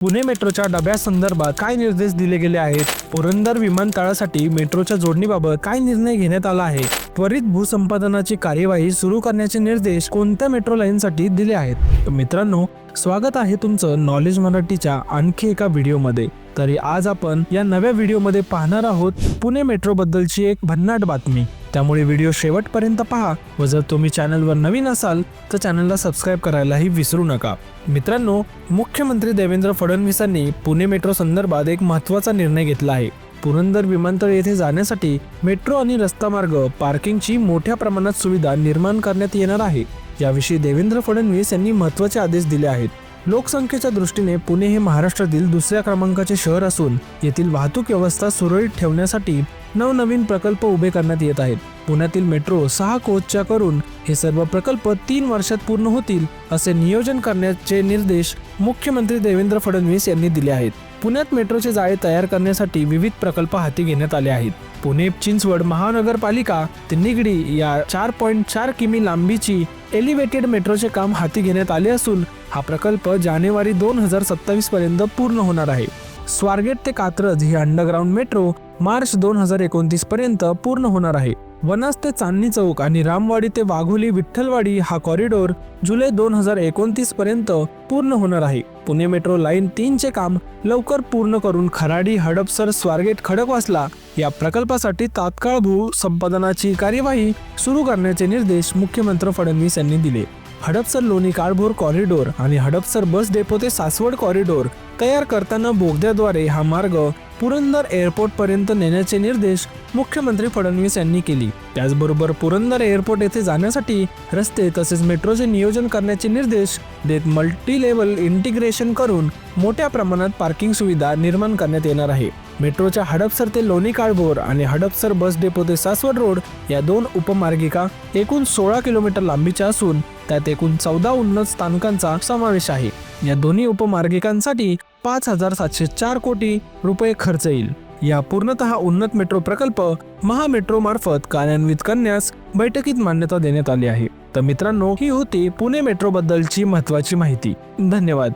पुणे मेट्रोच्या डब्यासंदर्भात काय निर्देश दिले गेले आहेत? पुरंदर विमानतळासाठी मेट्रोच्या जोडणीबाबत काय निर्णय घेण्यात आला आहे? त्वरित भूसंपादनाची कार्यवाही सुरू करण्याचे निर्देश कोणत्या मेट्रो लाईनसाठी दिले आहेत? मित्रांनो स्वागत आहे तुमचं नॉलेज मराठीच्या आणखी एका व्हिडिओमध्ये. तरी आज आपण या नव्या व्हिडिओमध्ये पाहणार आहोत पुणे मेट्रो बद्दलची एक भन्नाट बातमी. त्यामुळे व्हिडिओ शेवटपर्यंत पहा व जर तुम्ही चॅनलवर नवीन असाल तर चॅनलला सबस्क्राईब करायलाही विसरू नका. मित्रांनो मुख्यमंत्री देवेंद्र फडणवीसांनी पुणे मेट्रो संदर्भात एक महत्त्वाचा निर्णय घेतला आहे. पुरंदर विमानतळ येथे जाण्यासाठी मेट्रो आणि रस्ता मार्ग पार्किंगची मोठ्या प्रमाणात सुविधा निर्माण करण्यात येणार आहे. याविषयी देवेंद्र फडणवीस यांनी महत्त्वाचे आदेश दिले आहेत. लोकसंख्येच्या दृष्टीने पुणे हे महाराष्ट्रातील दुसऱ्या क्रमांकाचे शहर असून येथील वाहतूक व्यवस्था सुरळीत ठेवण्यासाठी नवनवीन प्रकल्प उभे करण्यात येत आहेत. पुण्यातील मेट्रो सहा कोचच्या करून हे सर्व प्रकल्प तीन वर्षात पूर्ण होतील असे नियोजन करण्याचे निर्देश मुख्यमंत्री देवेंद्र फडणवीस यांनी दिले आहेत. पुण्यात मेट्रोचे जाळे तयार करण्यासाठी विविध प्रकल्प हाती घेण्यात आले आहेत. पुणे चिंचवड महानगरपालिका ते निगडी या चार पॉईंट चार किमी लांबीची एलिव्हेटेड मेट्रोचे काम हाती घेण्यात आले असून हा प्रकल्प जानेवारी दोन हजार सत्तावीस पर्यंत पूर्ण होणार आहे. स्वारगेट ते कात्रज ही अंडरग्राऊंड मेट्रो मार्च दोन हजार एकोणतीस पर्यंत पूर्ण होणार आहे. वनास ते चांदणी चौक आणि रामवाडी ते वाघोली विठ्ठलवाडी हा कॉरिडोर जुलै दोन हजार एकोणतीस पर्यंत पूर्ण होणार आहे. पुणे मेट्रो लाईन तीनचे काम लवकर पूर्ण करून खराडी हडपसर स्वारगेट खडकवासला या प्रकल्पासाठी तात्काळ भू संपादनाची कार्यवाही सुरू करण्याचे निर्देश मुख्यमंत्री फडणवीस यांनी दिले. हडपसर लोणी काळभोर कॉरिडोर आणि हडपसर बस डेपो ते सासवड कॉरिडोर तयार करताना बोगद्याद्वारे हा मार्ग पुरंदर एअरपोर्ट पर्यंत नेण्याचे निर्देश मुख्यमंत्री फडणवीस यांनी केली. त्याचबरोबर पुरंदर एअरपोर्ट येथे जाण्यासाठी रस्ते तसेच मेट्रोचे नियोजन करण्याचे निर्देश देत मल्टी लेवल इंटिग्रेशन करून मोठ्या प्रमाणात पार्किंग सुविधा निर्माण करण्यात येणार आहे. मेट्रोच्या हडपसर ते लोणी काळभोर आणि हडपसर बस डेपो ते सासवड रोड या दोन उपमार्गिका एकूण सोळा किलोमीटर लांबीच्या असून त्यात एकूण चौदा उन्नत स्थानकांचा समावेश आहे. या दोन्ही उपमार्गिकांसाठी पाच हजार सातशे चार कोटी रुपये खर्च येईल. या पूर्णतः उन्नत मेट्रो प्रकल्प महामेट्रो मार्फत कार्यान्वित करण्यास बैठकीत मान्यता देण्यात आली आहे. तर मित्रांनो ही होती पुणे मेट्रो बद्दलची महत्वाची माहिती. धन्यवाद.